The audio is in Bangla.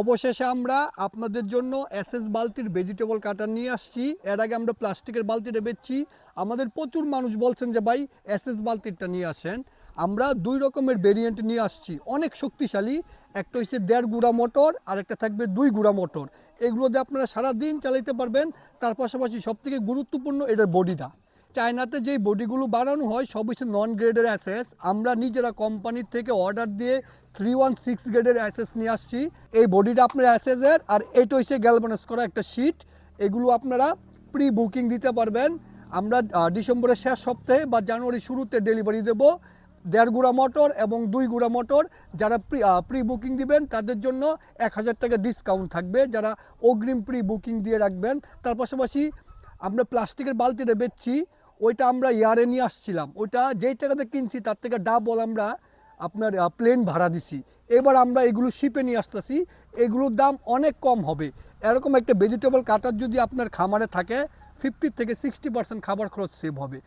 অবশেষে আমরা আপনাদের জন্য এসএস বালতির ভেজিটেবল কাটার নিয়ে আসছি। এর আগে আমরা প্লাস্টিকের বালতিটা বেচছি আমাদের প্রচুর মানুষ বলছেন যে, ভাই, এসএস বালতিটা নিয়ে আসেন। আমরা দুই রকমের ভেরিয়েন্ট নিয়ে আসছি। অনেক শক্তিশালী। একটা হচ্ছে দেড় গুঁড়া মোটর আর একটা থাকবে দুই গুঁড়া মোটর এগুলো দিয়ে আপনারা সারা দিন চালাইতে পারবেন। তার পাশাপাশি সবথেকে গুরুত্বপূর্ণ এটার বডিটা। চায়নাতে যেই বডিগুলো বানানো হয়, সব হচ্ছে নন গ্রেডের অ্যাসেস আমরা নিজেরা কোম্পানির থেকে অর্ডার দিয়ে থ্রি ওয়ান সিক্স গ্রেডের অ্যাসেস নিয়ে আসছি। এই বডিটা আপনার অ্যাসেসের আর এটা হচ্ছে গ্যালভানাইজ করা একটা শিট এগুলো আপনারা প্রি বুকিং দিতে পারবেন। আমরা ডিসেম্বরের শেষ সপ্তাহে বা জানুয়ারি শুরুতে ডেলিভারি দেব। দেড় গুঁড়া মোটর এবং দুই গুঁড়া মোটর যারা প্রি প্রি বুকিং দিবেন, তাদের জন্য এক হাজার টাকা ডিসকাউন্ট থাকবে। যারা অগ্রিম প্রি বুকিং দিয়ে রাখবেন, তার পাশাপাশি আমরা প্লাস্টিকের বালতিটা বেচছি, ওইটা আমরা ইয়ারে নিয়ে আসছিলাম। ওইটা যেই টাকাতে কিনছি, তার থেকে ডাবল আমরা আপনার প্লেন ভাড়া দিছি। এবার আমরা এগুলো শিপে নিয়ে আসতেছি। এগুলোর দাম অনেক কম হবে। এরকম একটা ভেজিটেবল কাটার যদি আপনার খামারে থাকে ফিফটি থেকে সিক্সটি পার্সেন্ট খাবার খরচ সেভ হবে।